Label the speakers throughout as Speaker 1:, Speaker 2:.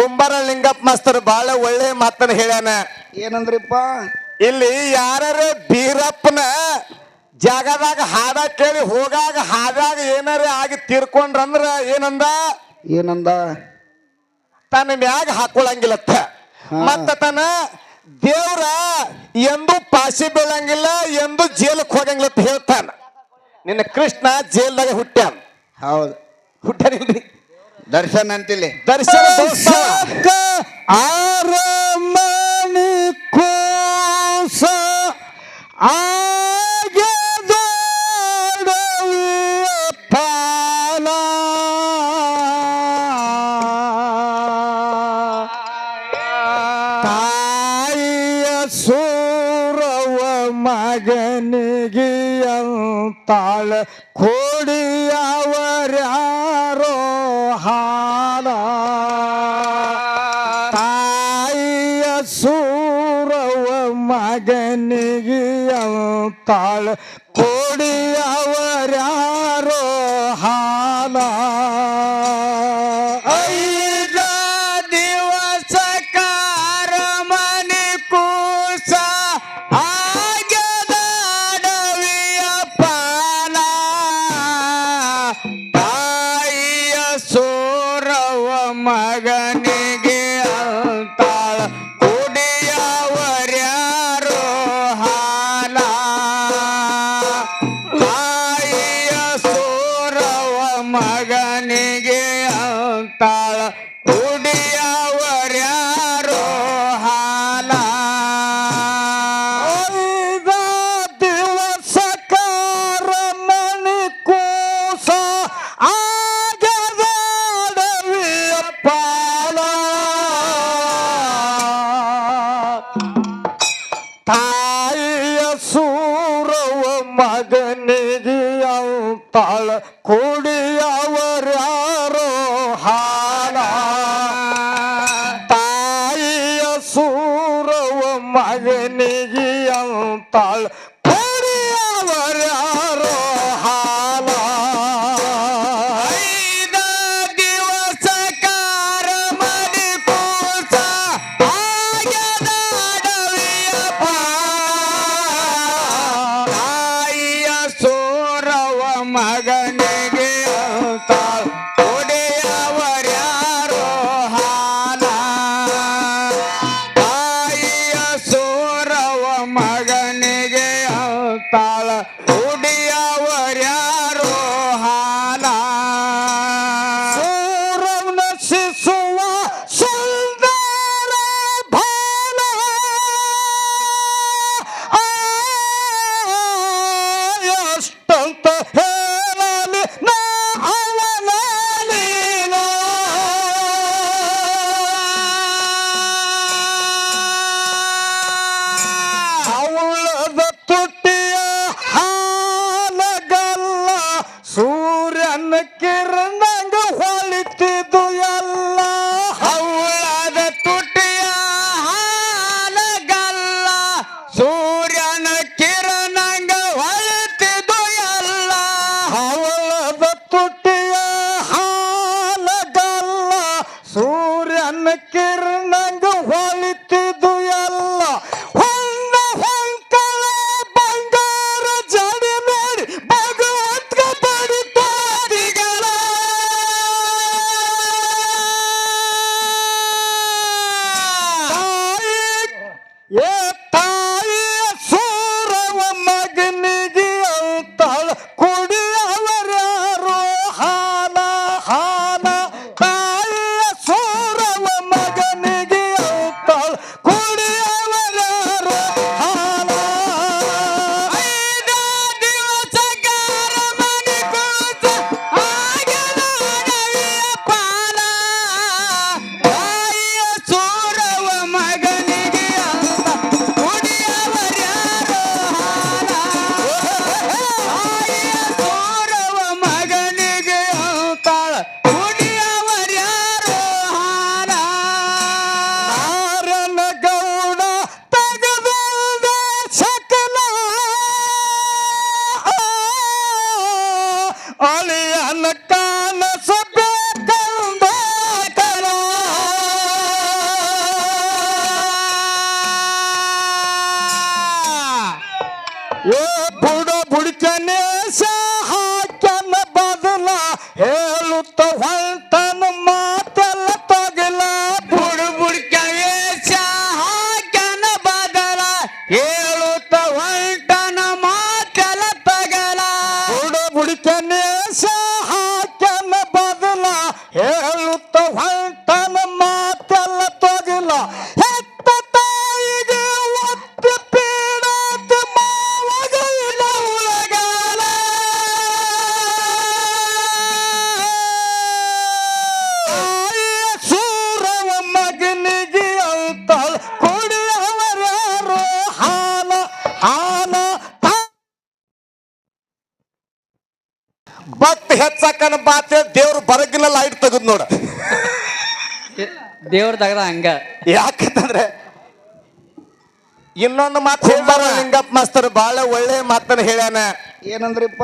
Speaker 1: ಕುಂಬಾರ ಲಿಂಗಪ್ಪ ಮಾಸ್ತರ್ ಬಹಳ ಒಳ್ಳೆ ಮಾತನ್ನ ಹೇಳ್ಯಾನ.
Speaker 2: ಏನಂದ್ರಿಪ್ಪ?
Speaker 1: ಇಲ್ಲಿ ಯಾರು ಬೀರಪ್ಪನ ಜಾಗದಾಗ ಹಾಡ ಕೇಳಿ ಹೋಗಾಗ ಹಾದಾಗ ಏನಾರ ಆಗಿ ತೀರ್ಕೊಂಡ್ರಂದ್ರ ಏನಂದ?
Speaker 2: ಏನಂದ?
Speaker 1: ತನ್ನ ಮ್ಯಾಗ
Speaker 2: ಹಾಕೊಳ್ಳಂಗಿಲ್ಲತ್ತ
Speaker 1: ಮತ್ತ ತನ್ನ ದೇವ್ರ ಎಂದು ಪಾಸಿ ಬೀಳಂಗಿಲ್ಲ ಎಂದು ಜೇಲಕ್ಕೆ ಹೋಗಂಗಿಲ್ಲ ಅಂತ ಹೇಳ್ತಾನ. ನಿನ್ನ ಕೃಷ್ಣ ಜೇಲ್ದಾಗ ಹುಟ್ಟ್ಯಾನ.
Speaker 2: ಹೌದು.
Speaker 1: ಹುಟ್ಟ್ಯಾನಿಲ್ರಿ
Speaker 2: ದರ್ಶನ್ ಅಂತಿಲ್ಲಿ
Speaker 1: ದರ್ಶನ ದೇವಸ್ಥಾನ.
Speaker 2: ಅರಮನೆ ಕೋಸ ಆಗೆದೊಡೆಯ ಪಾಲ. ತಾಯಿಯ ಸೂರವ ಮಗನಿಗೆ ಅಂತಾಳ
Speaker 1: ಕೋ ನೋಡ.
Speaker 3: ದೇವ್ರ ತಗದ ಹಂಗ.
Speaker 1: ಯಾಕಂತಂದ್ರೆ ಇನ್ನೊಂದು ಮಾತು ಹೇಳ್ತಾರ ಲಿಂಗಪ್ಪ ಮಾಸ್ತರ್ ಬಹಳ ಒಳ್ಳೆ ಮಾತನ್ನ ಹೇಳ್ಯಾನ.
Speaker 2: ಏನಂದ್ರಿಪ್ಪ?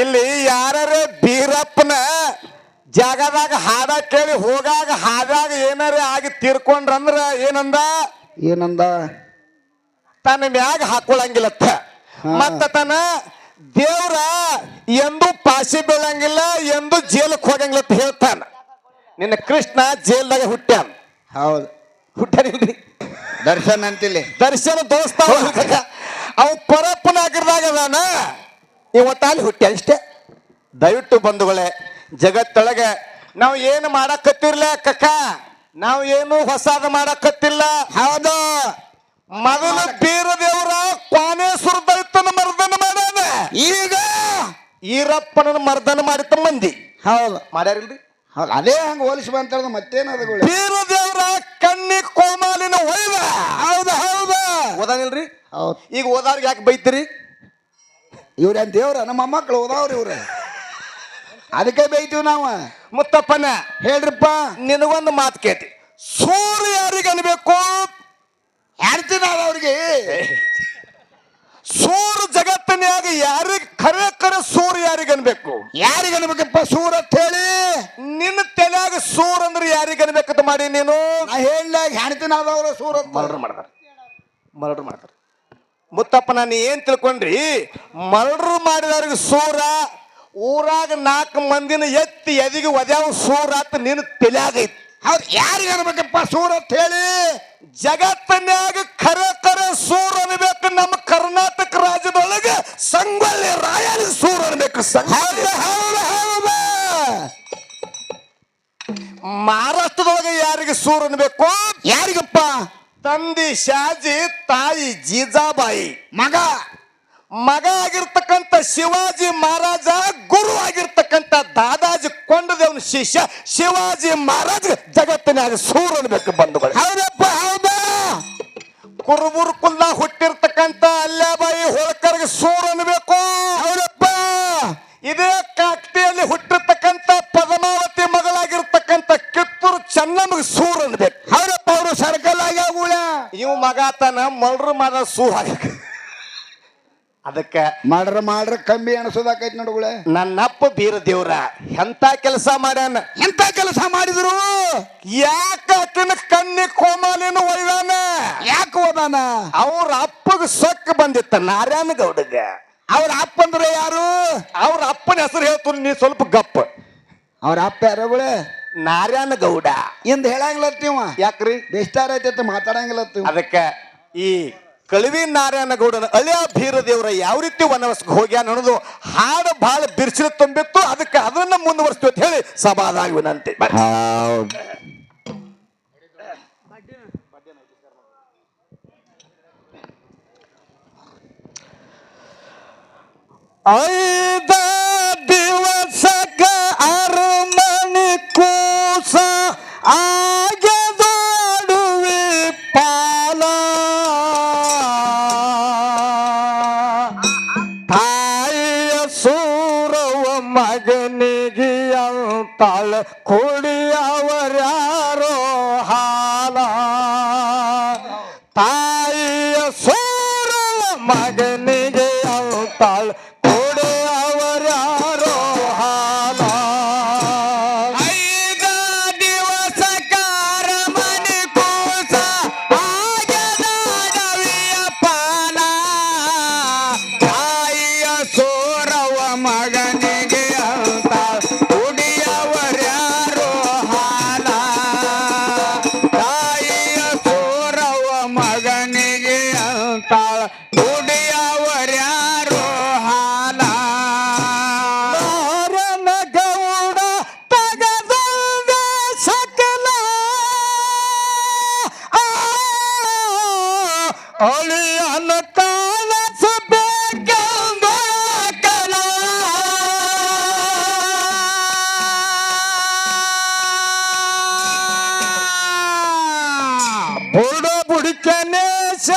Speaker 1: ಇಲ್ಲಿ ಯಾರು ಬೀರಪ್ಪನ ಜಾಗದಾಗ ಹಾಡ ಕೇಳಿ ಹೋಗಾಗ ಹಾದಾಗ ಏನಾರ ಆಗಿ ತೀರ್ಕೊಂಡ್ರಂದ್ರ ಏನಂದ?
Speaker 2: ಏನಂದ?
Speaker 1: ತನ್ನ ಮ್ಯಾಗ ಹಾಕೊಳಂಗಿಲ್ಲತ್ತ ಮತ್ತ ತನ ದೇವ್ರ ಎಂದು ಪಾಸಿ ಬೀಳಂಗಿಲ್ಲ ಎಂದು ಜೇಲಕ್ಕೆ ಹೋಗಂಗಿಲ್ಲ ಅಂತ ಹೇಳ್ತಾನ. ನಿನ್ನ ಕೃಷ್ಣ ಜೇಲ್ದಾಗ ಹುಟ್ಟ್ಯಾನ
Speaker 2: ಹೌದು.
Speaker 1: ಹುಟ್ಟ್ಯಾನಿಲ್ರಿ
Speaker 2: ದರ್ಶನ್ ಅಂತಿಲ್ಲ
Speaker 1: ದರ್ಶನ ದೋಸ್ತ ಅವ ಪರಪ್ಪನ ಆಗಿರ್ದಾಗ ಅದಾನ ಇವತ್ತಾಲಿ ಹುಟ್ಟಿ ಅಷ್ಟೇ ದಯವಿಟ್ಟು ಬಂಧುಗಳೇ ಜಗತ್ತೊಳಗೆ ನಾವು ಏನು ಮಾಡಕತ್ತಿರ್ಲ ಕಕ್ಕ ನಾವು ಏನು ಹೊಸಾದ ಮಾಡಕತ್ತಿಲ್ಲ?
Speaker 2: ಹೌದು.
Speaker 1: ಮೊದಲು ಬೀರ ದೇವರ ಕ್ವಾನೇಶ್ವರ ದೈತನ ಮರ್ದನ ಮಾಡ್ಯಾನ?
Speaker 2: ಈಗ
Speaker 1: ಈರಪ್ಪನ ಮರ್ದನ ಮಾಡಿತ ಮಂದಿ.
Speaker 2: ಹೌದು.
Speaker 1: ಮಾಡ್ಯಾರಿಲ್ರಿ?
Speaker 2: ಹೌದು ಅದೇ ಹಂಗ ಹೋಲಿಸಿ ಬಂತಾರ ಮತ್ತೇನದು
Speaker 1: ಬೀರ ದೇವರ ಕಣ್ಣಿ ಕೋಮಾಲಿನ ಒಯ್ದ
Speaker 2: ಹೌದು ಹೌದು.
Speaker 1: ಓದಾನಿಲ್ರಿ?
Speaker 2: ಹೌದು.
Speaker 1: ಈಗ ಓದಾರ್ಗೆ ಯಾಕೆ ಬೈತೀರಿ?
Speaker 2: ಇವ್ರೇನ್ ದೇವ್ರ? ನಮ್ಮ ಮೊಮ್ಮಕ್ಳು ಓದಾವ್ರಿ ಇವ್ರ. ಅದಕ್ಕೆ ಬೈತೀವಿ ನಾವು.
Speaker 1: ಮುತ್ತಪ್ಪನ
Speaker 2: ಹೇಳ್ರಿಪ್ಪ.
Speaker 1: ನಿನಗೊಂದು ಮಾತು ಕೇತಿ ಸೂರ್ಯ ಯಾರಿಗೆ ಅನ್ಬೇಕು?
Speaker 2: ನಾವು ಅವ್ರಿಗೆ?
Speaker 1: ಸೂರ್ ಜಗತ್ತನ್ಯಾಗ ಯಾರಿಗೆ ಖರೆ ಖರೆ ಸೂರ್ ಯಾರಿಗನ್ಬೇಕು?
Speaker 2: ಯಾರಿಗನ್ಬೇಕಪ್ಪ ಸೂರ್ ಅಂತ ಹೇಳಿ?
Speaker 1: ನಿನ್ನ ತಲೆಯಾಗ ಸೂರ್ ಅಂದ್ರೆ ಯಾರಿಗನ್ಬೇಕಂತ ಮಾಡಿ ನೀನು?
Speaker 2: ಹೇಳಿದಾಗ ಹೇಳ್ದಾಗ ಸೂರ್ ಅಂತ.
Speaker 1: ಮರ್ಡರ್ ಮಾಡ್ತಾರೆ. ಮರ್ಡರ್ ಮಾಡ್ತಾರೆ. ಮುತ್ತಪ್ಪ ನಾನು ಏನ್ ತಿಳ್ಕೊಂಡ್ರಿ? ಮರ್ಡರ್ ಮಾಡಿದವ್ರಿಗೆ ಸೂರ ಊರಾಗ ನಾಲ್ಕು ಮಂದಿನ ಎತ್ತಿ ಎದಿಗೆ ಒದ್ಯಾವ ಸೂರ ಅಂತ ನಿನ್ನ ತಲೆಯಾಗೈತಿ ಐತಿ.
Speaker 2: ಯಾರಿಗನ್ಬೇಕಪ್ಪ ಸೂರ್ ಅಂತ ಹೇಳಿ?
Speaker 1: ಜಗತ್ತನ್ಯಾಗ ಖರೆ ಸೂರ್ ಅನ್ಬೇಕು ಮಹಾರಾಷ್ಟ್ರದೊಳಗೆ ಯಾರಿಗೆ ಸೂರ್ ಅನ್ಬೇಕು
Speaker 2: ಯಾರಿಗಪ್ಪ?
Speaker 1: ತಂದಿ ಶಾಜಿ ತಾಯಿ ಜೀಜಾಬಾಯಿ.
Speaker 2: ಮಗ.
Speaker 1: ಮಗ ಆಗಿರ್ತಕ್ಕಂಥ ಶಿವಾಜಿ ಮಹಾರಾಜ ಗುರು ಆಗಿರ್ತಕ್ಕಂಥ ದಾದಾಜಿ ಕೊಂಡದೇವನ ಶಿಷ್ಯ ಶಿವಾಜಿ ಮಹಾರಾಜ್ ಜಗತ್ತಿನಾಗ ಸೂರ್ ಅನ್ಬೇಕು ಬಂಧುಗಳು.
Speaker 2: ಹೌದಪ್ಪ ಹೌದಾ.
Speaker 1: ಕುರುಬುರ್ ಕುಲ್ಲ ಹುಟ್ಟಿರ್ತಕ್ಕಂಥ ಅಲ್ಲಾಬಾಯಿ ಹೋಳ್ಕರ್ಗೆ ಸೂರ್ ಅನ್ಬೇಕು
Speaker 2: ಹೌದಪ್ಪ
Speaker 1: ಇದೇ ಕಾಕ್ತಿಯಲ್ಲಿ ಹುಟ್ಟಿರ್ತಕ್ಕಂಥ ಪದ್ಮಾವತಿ ಮಗಳಾಗಿರ್ತಕ್ಕಂಥ ಕಿತ್ತೂರು ಚೆನ್ನಮ್ಮಗೆ ಸೂರ್ ಅನ್ಬೇಕು
Speaker 2: ಹೌದಪ್ಪ ಅವರು ಸರ್ಕಲ್ ಆಗ್ಯಾವ
Speaker 1: ಇವ್ ಮಗ ಮಲ್ರು ಮಾಡ ಆಗ್ಬೇಕು ಅದಕ್ಕೆ
Speaker 2: ಮಾಡ್ರ ಮಾಡ್ರ ಕಂಬಿ ಅನಿಸೋದಾಕೈತಿ ನೋಡುಗಳ
Speaker 1: ನನ್ನಪ್ಪ ಬೀರ ದೇವ್ರ ಎಂತ ಕೆಲಸ ಮಾಡ್ಯಾನ?
Speaker 2: ಎಂತ ಕೆಲಸ ಮಾಡಿದ್ರು?
Speaker 1: ಯಾಕ ಆಕಿನ ಕಣ್ಣಿ ಕೋಮಾಲಿನ ಒಯ್ದಾನ?
Speaker 2: ಯಾಕೆ ಓದಾನ?
Speaker 1: ಅವ್ರ ಅಪ್ಪಗ ಸೊಕ್ಕ ಬಂದಿತ್ತ ನಾರಾಯಣ ಗೌಡಗ.
Speaker 2: ಅವ್ರ ಅಪ್ಪಂದ್ರೆ ಯಾರು?
Speaker 1: ಅವ್ರ ಅಪ್ಪನ ಹೆಸರು ಹೇಳ್ತೀನಿ ನೀ ಸ್ವಲ್ಪ ಗಪ್ಪ.
Speaker 2: ಅವ್ರ ಅಪ್ಪ ಯಾರುಗಳ
Speaker 1: ನಾರಾಯಣ ಗೌಡ.
Speaker 2: ಇಂದ ಹೇಳಂಗಿಲ್ಲ ನೀವ
Speaker 1: ಯಾಕ್ರಿ?
Speaker 2: ಬೆಸ್ಟಾರ್ ಐತೆ ಮಾತಾಡಂಗಿಲ್ಲ
Speaker 1: ಅದಕ್ಕ ಈ ಕಳವಿ ನಾರಾಯಣ ಗೌಡನ ಅಳಿಯ ಭೀರ ದೇವರ ಯಾವ ರೀತಿ ವನವಸ್ಗೆ ಹೋಗ್ಯಾನ ಅನ್ನೋದು ಹಾಡು ಬಹಳ ಬಿರ್ಸಿಲು ತುಂಬಿತ್ತು. ಅದಕ್ಕೆ ಅದನ್ನ ಮುಂದುವರಿಸ್ತೀವಿ ಅಂತ ಹೇಳಿ ಸಮಾಧಾನ ವಿನಂತಿ.
Speaker 2: ಐದ ದಿವಸಕ ಅರಮನೆ ಕೂಸ ಆಗದೋಡುವೆ ಅಂತಾಳ ಕುಡಿಯವರ್ಯಾರೋ ಹಾಲ. ತಾಯಿಯ ಸೋರಲ ಮಗನಿಗೆ ಹೊರಡೋ ಬುಡಿಕನೇಶ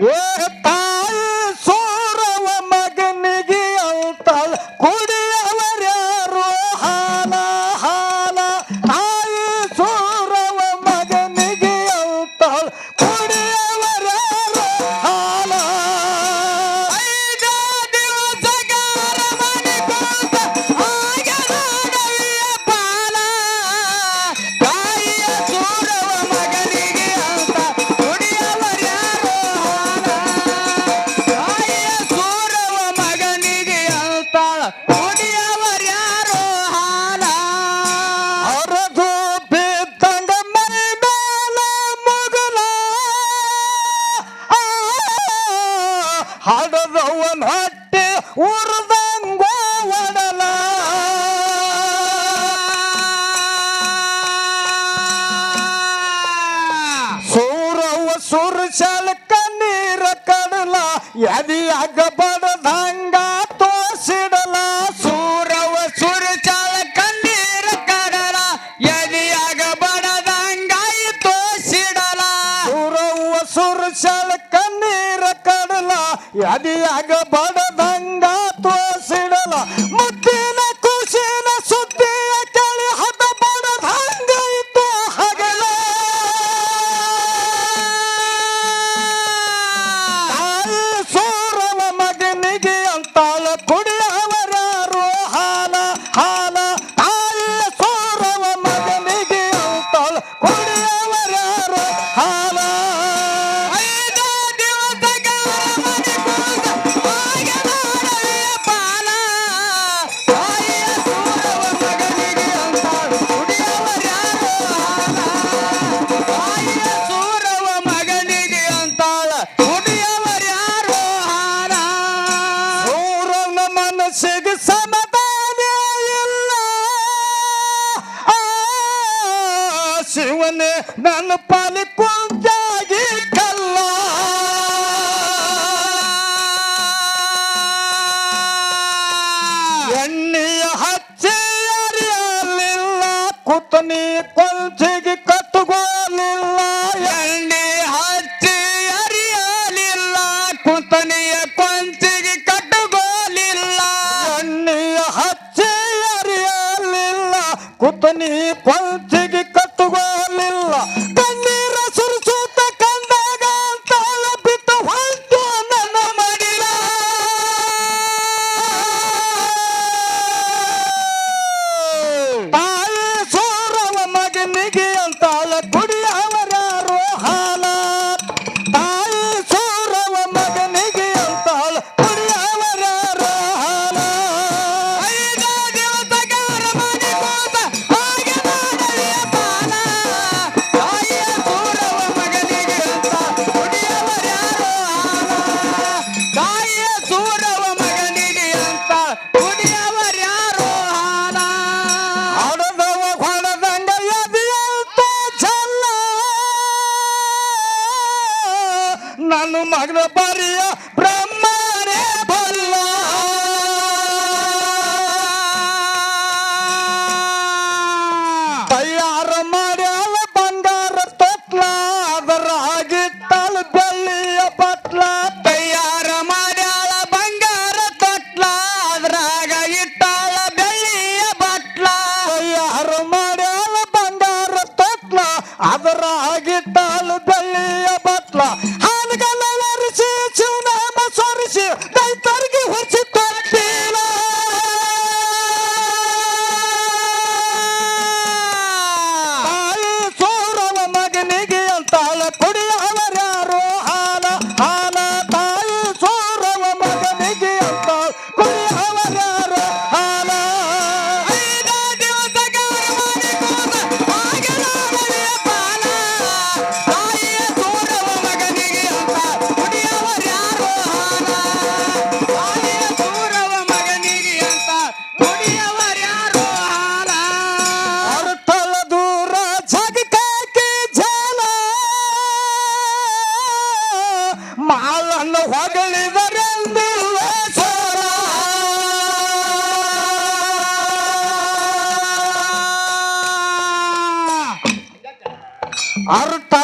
Speaker 2: Ô, ಅದಿಯಾಗಬಾಡದ ನಾನು ಪಾಲಿ ಕೊಂಚಾಗಿ ಕಲ್ಲ. ಎಣ್ಣೆಯ ಹಚ್ಚಿ ಅರಿಯಲಿಲ್ಲ ಕುತನಿ ಕೊಂಚಿಗೆ கால கொடி ನನ್ನ ಹೊಗಳಿದರೆಂದು ಸೋರ. ಅರ್ಥ